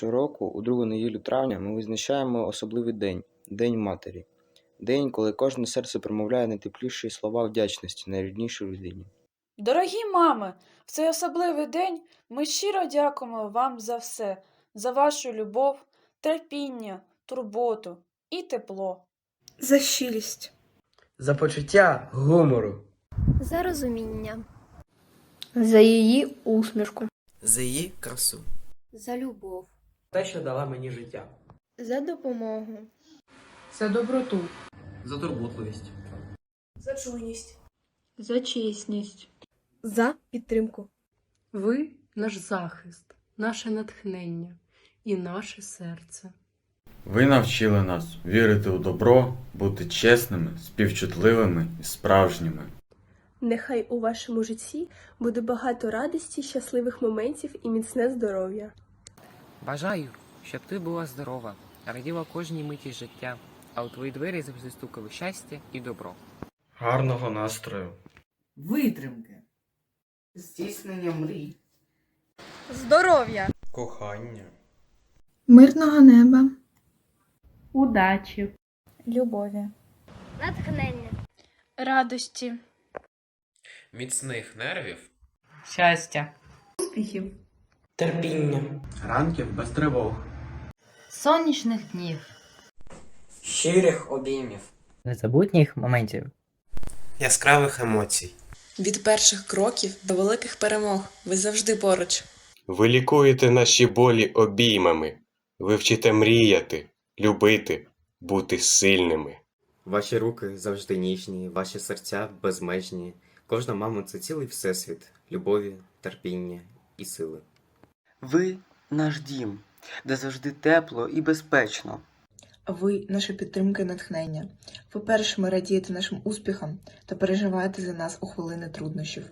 Щороку, у другу неділю травня, ми визначаємо особливий день День Матері. День, коли кожне серце промовляє найтепліші слова вдячності найріднішій людині. Дорогі мами, в цей особливий день ми щиро дякуємо вам за все, за вашу любов, терпіння, турботу і тепло. За щирість. За почуття гумору. За розуміння, За її усмішку. За її красу. за любов, Те, що дала мені життя. За допомогу. За доброту. За турботливість. За чуйність. За чесність. За підтримку. Ви наш захист, наше натхнення і наше серце. Ви навчили нас вірити у добро, бути чесними, співчутливими і справжніми. Нехай у вашому житті буде багато радості, щасливих моментів і міцне здоров'я. Бажаю, щоб ти була здорова, раділа кожній миті життя, а у твої двері завжди стукали щастя і добро. Гарного настрою. Витримки. Здійснення мрій. здоров'я, Кохання. Мирного неба. Удачі. Любові. натхнення, Радості. Міцних нервів. Щастя. Успіхів. Терпіння. Ранків без тривог. сонячних днів, Щирих обіймів. Незабутніх моментів. Яскравих емоцій. Від перших кроків до великих перемог ви завжди поруч. Ви лікуєте наші болі обіймами. Ви вчите мріяти, любити, бути сильними. Ваші руки завжди ніжні, ваші серця безмежні. Кожна мама це цілий всесвіт любові, терпіння і сили. Ви наш дім, де завжди тепло і безпечно. Ви наша підтримка і натхнення. Ви першими радієте нашим успіхам та переживаєте за нас у хвилини труднощів.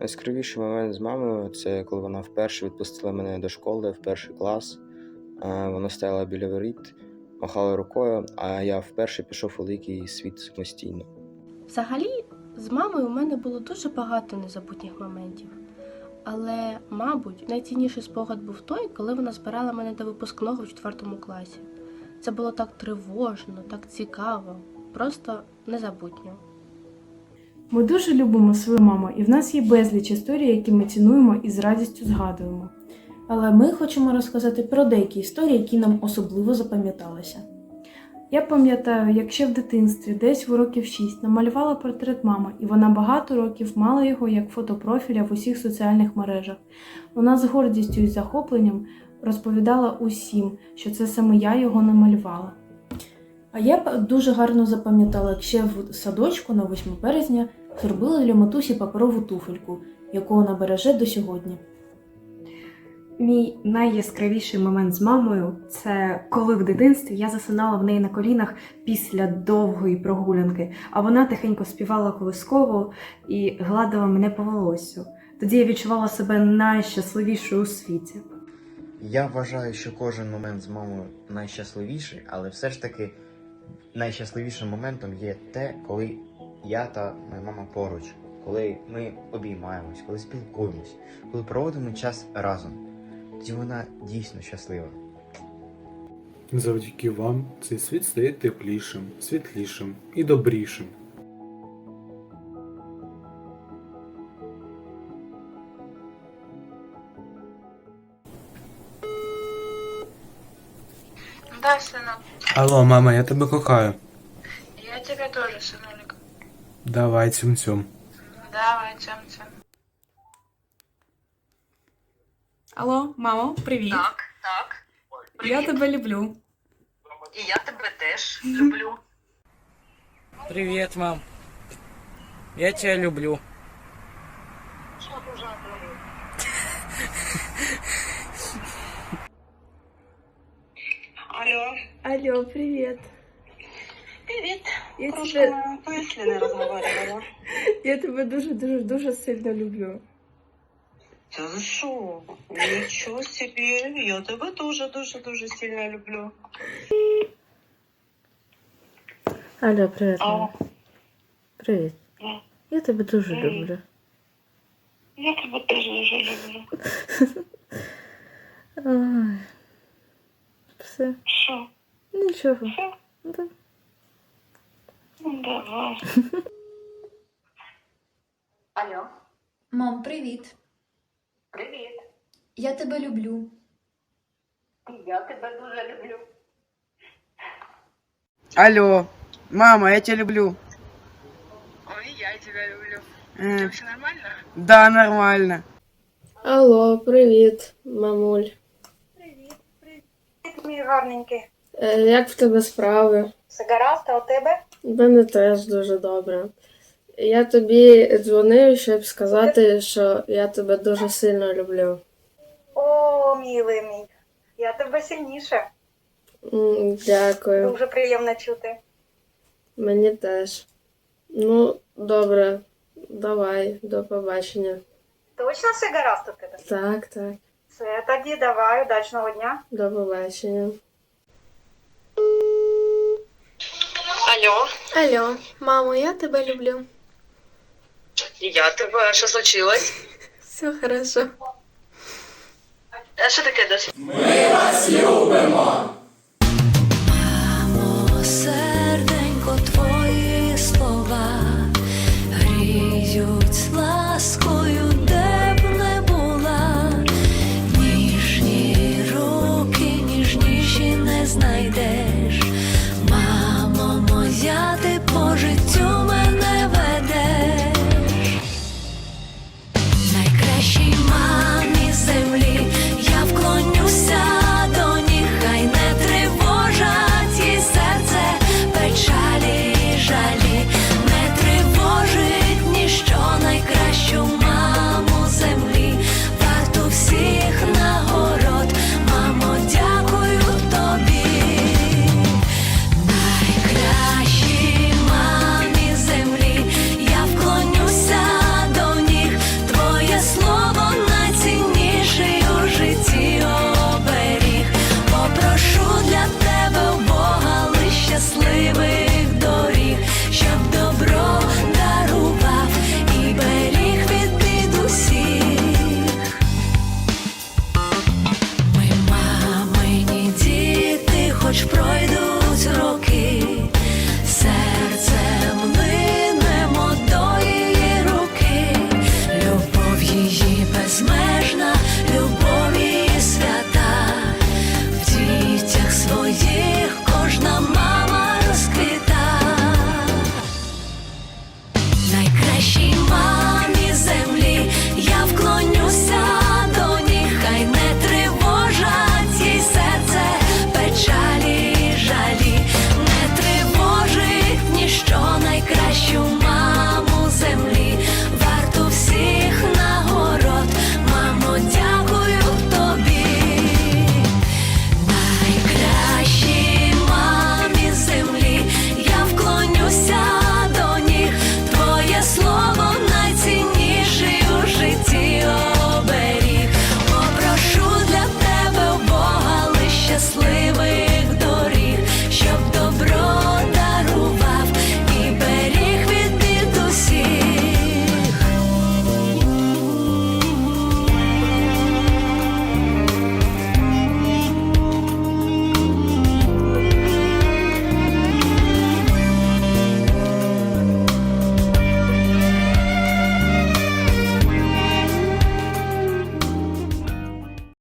Найскравіший момент з мамою це коли вона вперше відпустила мене до школи в перший клас. Е, Вона стояла біля воріт, махала рукою, а я вперше пішов у великий світ самостійно. Взагалі, з мамою у мене було дуже багато незабутніх моментів. Але, мабуть, найцінніший спогад був той, коли вона збирала мене до випускного в четвертому класі. Це було так тривожно, так цікаво, просто незабутньо. Ми дуже любимо свою маму, і в нас є безліч історій, які ми цінуємо і з радістю згадуємо. Але ми хочемо розказати про деякі історії, які нам особливо запам'яталися. Я пам'ятаю, як ще в дитинстві, десь в років 6, намалювала портрет мами, і вона багато років мала його як фотопрофіля в усіх соціальних мережах. Вона з гордістю і захопленням розповідала усім, що це саме я його намалювала. А я дуже гарно запам'ятала, як ще в садочку на 8 березня зробила для матусі паперову туфельку, яку вона береже до сьогодні. Мій найяскравіший момент з мамою це коли в дитинстві я засинала в неї на колінах після довгої прогулянки, а вона тихенько співала колисково і гладила мене по волоссю. Тоді я відчувала себе найщасливішою у світі. Я вважаю, що кожен момент з мамою найщасливіший, але все ж таки найщасливішим моментом є те, коли я та моя мама поруч, коли ми обіймаємось, коли спілкуємось, коли проводимо час разом. Тоді вона дійсно щаслива. Завдяки вам цей світ стає теплішим, світлішим і добрішим. Да, синок, Алло, мама, я тебе кохаю. я тебе теж, синулик. Давай цюм-цюм. Давай, цям-цям. Алло, мамо, привіт. Так, так. Я тебе люблю. І я тебе теж люблю. Привіт, мам. Я тебе люблю. Алло, Алло, привіт. привіт. Я Прошу, тебе, поясни, не розмовляла. я тебе дуже, дуже, дуже сильно люблю. Та за що? Нічого собі, я тебе дуже, дуже, дуже сильно люблю. Алло, привіт. Алло. Привіт. Я тебе дуже люблю. Я тебе теж дуже люблю. Ай. Все. Що? Нічого. Все? Да. Ну, давай. Алло. Мам, привіт. Привіт. Я тебе люблю. Я тебе дуже люблю. Алло, мама, я тебя люблю. Ой, я тебе люблю. Э, Все нормально? да, нормально. Алло, привіт, мамуль. Привіт, привіт. Мій гарненький. Е, як в тебе справи? Все гаразд, а у тебе? У мене теж дуже добре. Я тобі дзвонив, щоб сказати, що я тебе дуже сильно люблю. О, милий мій. Я тебе сильніше. М, Дякую. Дуже приємно чути. Мені теж. Ну, добре, давай, до побачення. Точно все гаразд у тебе? Так, так, Все, тоді давай, удачного дня. до побачення. Алло, Алло, мамо, я тебе люблю. Я тебе, що случилось? Все хорошо. А що таке Даша? Ми вас слова